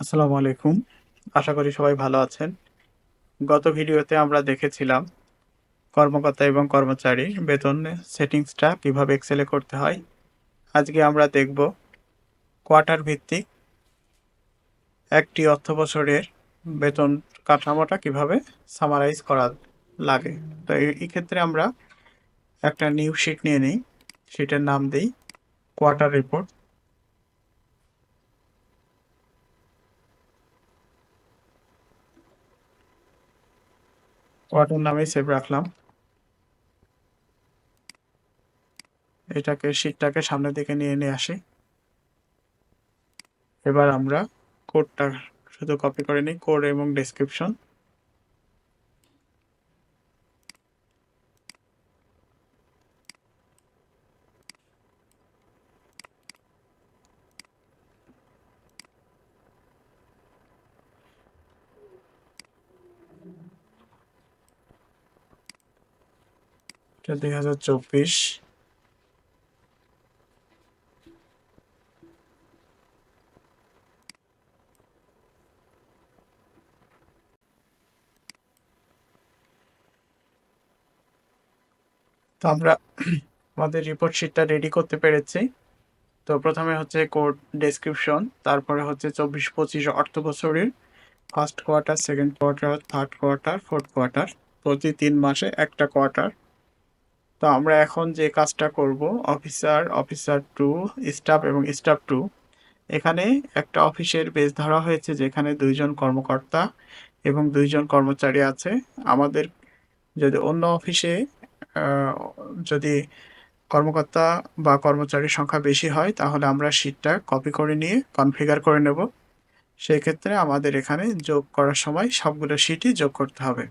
আসসালামু আলাইকুম। আশা করি সবাই ভালো আছেন। গত ভিডিওতে আমরা দেখেছিলাম কর্মকর্তা এবং কর্মচারী বেতন সেটিংসটা কীভাবে এক্সেলে করতে হয়। আজকে আমরা দেখব কোয়ার্টার ভিত্তিক একটি অর্থ বছরের বেতন কাঠামোটা কীভাবে সামারাইজ করা লাগে। তো এই ক্ষেত্রে আমরা একটা নিউ শিট নিয়ে নিই। শিটের নাম দিই কোয়ার্টার রিপোর্ট। কোয়ার্টার নামে সেভ রাখলাম। এটাকে শীটটাকে সামনের দিকে নিয়ে নিয়ে আসি। এবার আমরা কোডটা শুধু কপি করে নিই কোড এবং ডেসক্রিপশন চব্বিশ। তো আমরা আমাদের রিপোর্ট শিটটা রেডি করতে পেরেছি। তো প্রথমে হচ্ছে কোড ডেসক্রিপশন তারপরে হচ্ছে চব্বিশ পঁচিশ অর্থ বছরের first quarter second quarter third quarter fourth quarter প্রতি তিন মাসে একটা কোয়ার্টার তো আমরা এখন যে কাজটা করব অফিসার অফিসার টু স্টাফ এবং স্টাফ টু এখানে একটা অফিসের বেস ধরা হয়েছে যেখানে দুইজন কর্মকর্তা এবং দুইজন কর্মচারী আছে। আমাদের যদি অন্য অফিসে যদি কর্মকর্তা বা কর্মচারীর সংখ্যা বেশি হয়, তাহলে আমরা শীটটা কপি করে নিয়ে কনফিগার করে নেব। সেই ক্ষেত্রে আমাদের এখানে যোগ করার সময় সবগুলো শীটই যোগ করতে হবে।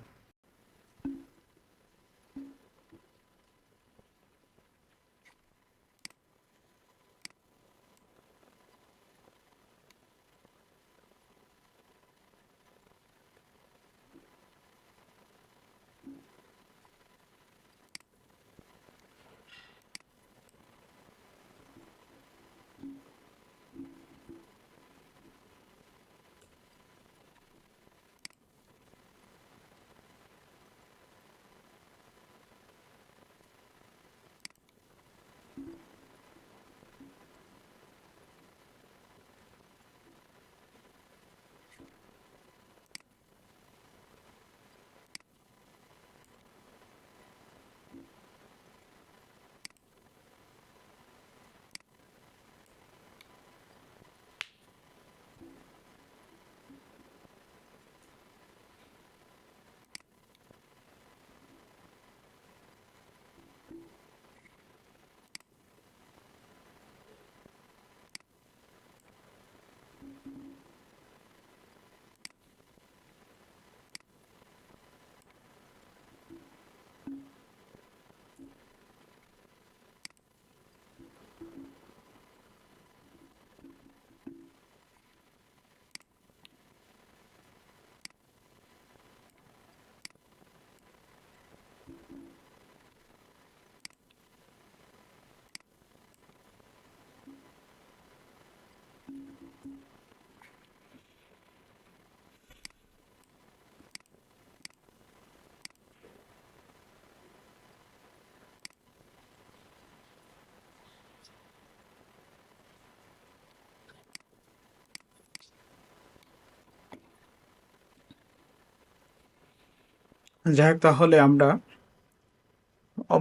যাই তাহলে আমরা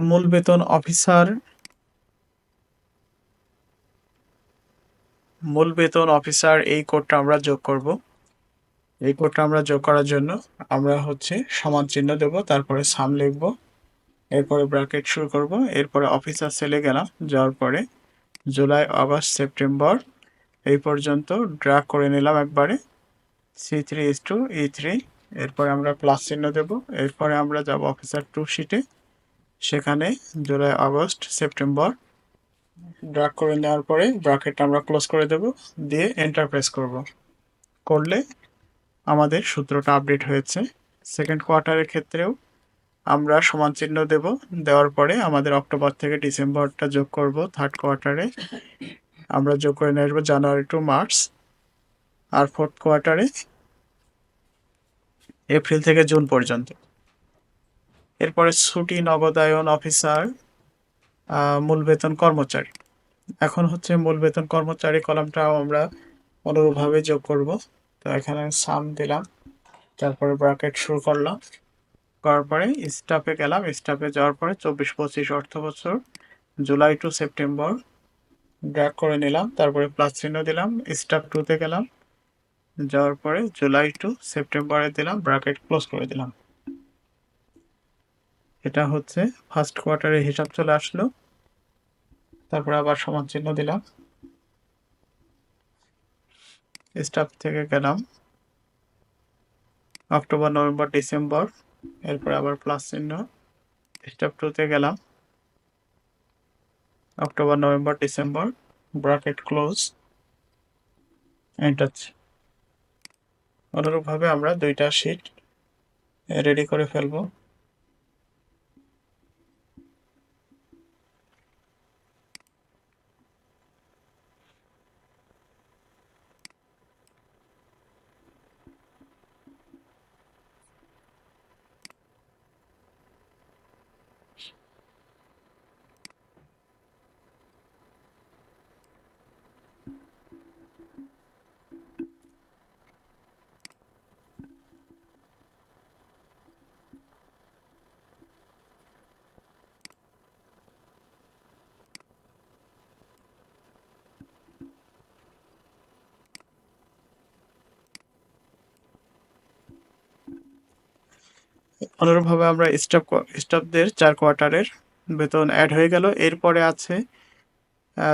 মূল বেতন অফিসার মূল বেতন অফিসার এই কোডটা আমরা যোগ করব। এই কোডটা আমরা যোগ করার জন্য আমরা হচ্ছে সমান চিহ্ন দেব, তারপরে সাম লিখব, এরপরে ব্র্যাকেট শুরু করব, এরপরে অফিসার সেলে গেলাম, যাওয়ার পরে জুলাই, আগস্ট, সেপ্টেম্বর, এই পর্যন্ত ড্রাগ করে নিলাম একবারে C three is to E three এরপরে আমরা প্লাস চিহ্ন দেব, এরপরে আমরা যাব অফিসার টু শিটে সেখানে জুলাই, আগস্ট, সেপ্টেম্বর ড্রাগ করে নেওয়ার পরে ব্র্যাকেটটা আমরা ক্লোজ করে দেব, দিয়ে এন্টার প্রেস করব। করলে আমাদের সূত্রটা আপডেট হয়েছে। সেকেন্ড কোয়ার্টারের ক্ষেত্রেও আমরা সমান চিহ্ন দেব। দেওয়ার পরে আমাদের অক্টোবর থেকে ডিসেম্বরটা যোগ করব থার্ড কোয়ার্টারে আমরা যোগ করে নিয়ে আসব জানুয়ারি টু মার্চ আর ফোর্থ কোয়ার্টারে এপ্রিল থেকে জুন পর্যন্ত। এরপরে ছুটি, নগদায়ন অফিসার মূল বেতন কর্মচারী। এখন হচ্ছে মূল বেতন কর্মচারী কলামটাও আমরা অনুরূপভাবে যোগ করব। তো এখানে সাম দিলাম, তারপরে ব্র্যাকেট শুরু করলাম, করার পরে স্টাফে গেলাম। স্টাফে যাওয়ার পরে চব্বিশ পঁচিশ অর্থ বছর, জুলাই টু সেপ্টেম্বর ড্র্যাগ করে নিলাম, তারপরে প্লাস চিহ্ন দিলাম স্টাফ টুতে গেলাম, যাওয়ার পরে জুলাই টু সেপ্টেম্বরে দিলাম ব্র্যাকেট ক্লোজ করে দিলাম। এটা হচ্ছে ফার্স্ট কোয়ার্টারের হিসাব চলে আসলো। তারপরে আবার সমান চিহ্ন দিলাম। স্টাফ থেকে গেলাম। অক্টোবর, নভেম্বর, ডিসেম্বর, এরপরে আবার প্লাস চিহ্ন। স্টাফ টুতে গেলাম। October, November, December bracket close enter অনুরূপভাবে আমরা দুইটা শিট রেডি করে ফেলব। অনুরূপভাবে আমরা স্টাফ স্টাফদের চার কোয়ার্টারের বেতন অ্যাড হয়ে গেল। এরপরে আছে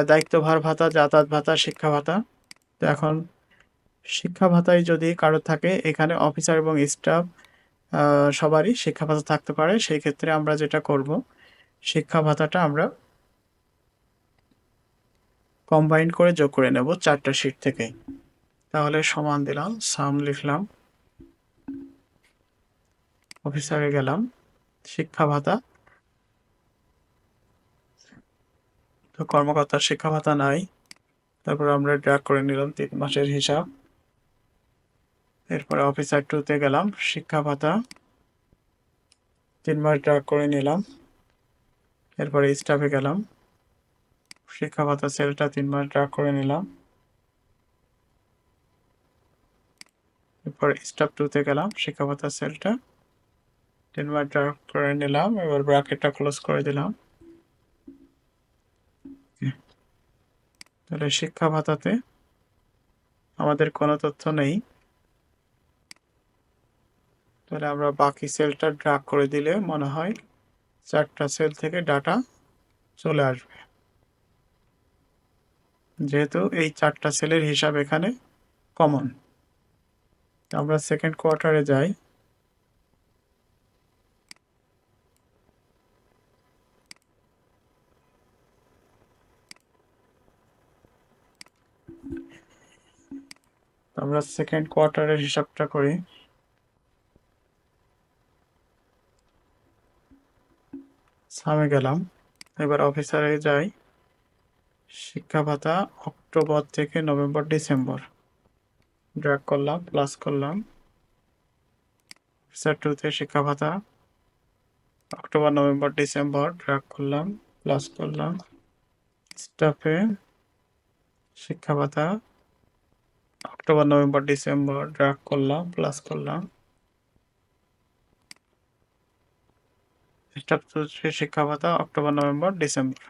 দায়িত্বভার ভাতা, যাতায়াত ভাতা, শিক্ষা ভাতা। তো এখন শিক্ষা ভাতায় যদি কারও থাকে, এখানে অফিসার এবং স্টাফ সবারই শিক্ষা ভাতা থাকতে পারে। সেই ক্ষেত্রে আমরা যেটা করব, শিক্ষা ভাতাটা আমরা কম্বাইন করে যোগ করে নেব চারটা শিট থেকে। তাহলে সমান দিলাম সাম লিখলাম। অফিসারে গেলাম, শিক্ষা ভাতা। তো কর্মকর্তার শিক্ষা ভাতা নাই, তারপর আমরা ড্রাগ করে নিলাম তিন মাসের হিসাব। এরপরে অফিসার টুতে গেলাম, শিক্ষা ভাতা। তিন মাস ড্রাগ করে নিলাম, এরপরে স্টাফে গেলাম। শিক্ষা ভাতা সেলটা তিন মাস ড্রাগ করে নিলাম। এরপর স্টাফ টুতে গেলাম, শিক্ষা ভাতা সেলটা তিন মাস ড্রাগ করে নিলাম, এবার ব্র্যাকেটটা ক্লোজ করে দিলাম। তাহলে শিক্ষা ভাতাতে আমাদের কোনো তথ্য নেই। তাহলে আমরা বাকি সেলটা ড্রাগ করে দিলে মনে হয় চারটা সেল থেকে ডাটা চলে আসবে। যেহেতু এই চারটা সেলের হিসাব এখানে কমন আমরা সেকেন্ড কোয়ার্টারে যাই। আমরা সেকেন্ড কোয়ার্টারের হিসাবটা করি। সামে গেলাম। এবার অফিসারে যাই। শিক্ষা ভাতা অক্টোবর থেকে নভেম্বর, ডিসেম্বর। ড্র্যাগ করলাম প্লাস করলাম। অফিসার টুতে শিক্ষা ভাতা অক্টোবর, নভেম্বর, ডিসেম্বর ড্র্যাগ করলাম প্লাস করলাম। স্টাফে শিক্ষা ভাতা অক্টোবর, নভেম্বর, ডিসেম্বর, ড্রাগ করলাম, প্লাস করলাম। শিক্ষা ভাতা October, November, December.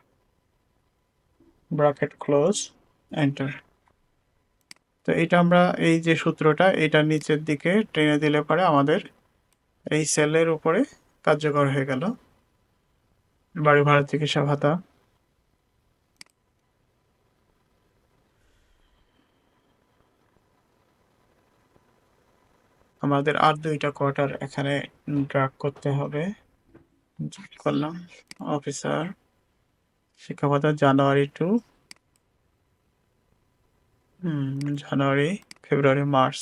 Bracket close, enter. তো এটা আমরা, এই যে সূত্রটা এটা নিচের দিকে টেনে দিলে পরে আমাদের এই সেলের উপরে কার্যকর হয়ে গেল। বাড়ি ভাড়া চিকিৎসা ভাতা। আমাদের আর দুইটা কোয়ার্টার এখানে ড্রাগ করতে হবে। করলাম officer শিক্ষাভাতা January to January February March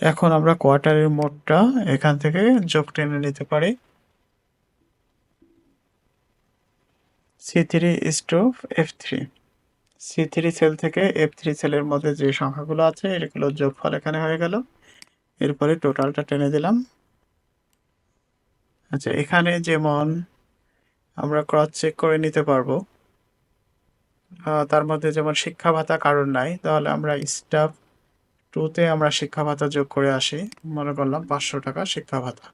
এখন আমরা কোয়ার্টারের মোডটা এখান থেকে যোগ টেনে নিতে পারি। C three stove F three C three cell থেকে এফ থ্রি সেলের মধ্যে যে সংখ্যাগুলো আছে, এগুলোর যোগফল এখানে হয়ে গেল। এরপরে টোটালটা টেনে দিলাম। আচ্ছা এখানে যেমন আমরা ক্রস চেক করে নিতে পারব তার মধ্যে যেমন শিক্ষা ভাতা কারণ নাই, তাহলে আমরা স্টাফ টুতে আমরা শিক্ষা ভাতা যোগ করে আসি। মনে করলাম পাঁচশো টাকা শিক্ষা ভাতা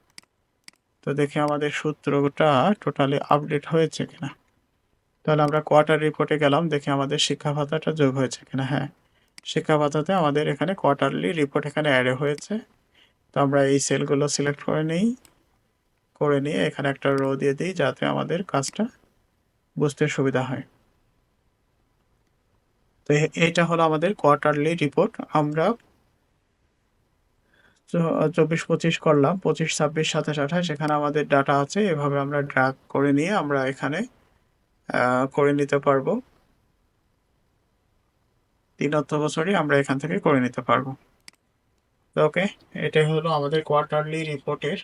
তো দেখি আমাদের সূত্রটা টোটালি আপডেট হয়েছে কিনা। তাহলে আমরা কোয়ার্টার রিপোর্টে গেলাম, দেখি আমাদের শিক্ষা ভাতাটা যোগ হয়েছে কিনা। হ্যাঁ শিক্ষা ভাতাতে আমাদের এখানে কোয়ার্টারলি রিপোর্ট এখানে অ্যাড হয়েছে। তো আমরা এই সেলগুলো সিলেক্ট করে নিই, করে নিয়ে এখানে একটা রো দিয়ে দিই যাতে আমাদের কাজটা বুঝতে সুবিধা হয়। তো এইটা হলো আমাদের কোয়ার্টারলি রিপোর্ট আমরা চব্বিশ পঁচিশ করলাম, পঁচিশ, ছাব্বিশ, সাতাশ, আঠাশ, এখানে আমাদের ডাটা আছে, এভাবে আমরা ড্রাগ করে নিয়ে আমরা এখানে করে নিতে পারব। তিন অর্থ বছরই আমরা এখান থেকে করে নিতে পারব। ওকে এটাই হলো আমাদের কোয়ার্টারলি রিপোর্টের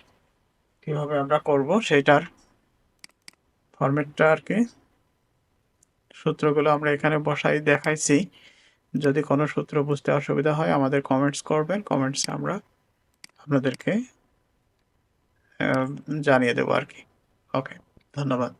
কীভাবে আমরা করব সেটার ফরম্যাটটা আর কি। সূত্রগুলো আমরা এখানে বসাই, দেখাইছি। যদি কোনো সূত্র বুঝতে অসুবিধা হয়, আমাদের কমেন্টস করবেন কমেন্টসে আমরা আপনাদেরকে জানিয়ে দেবো আর কি। ওকে ধন্যবাদ।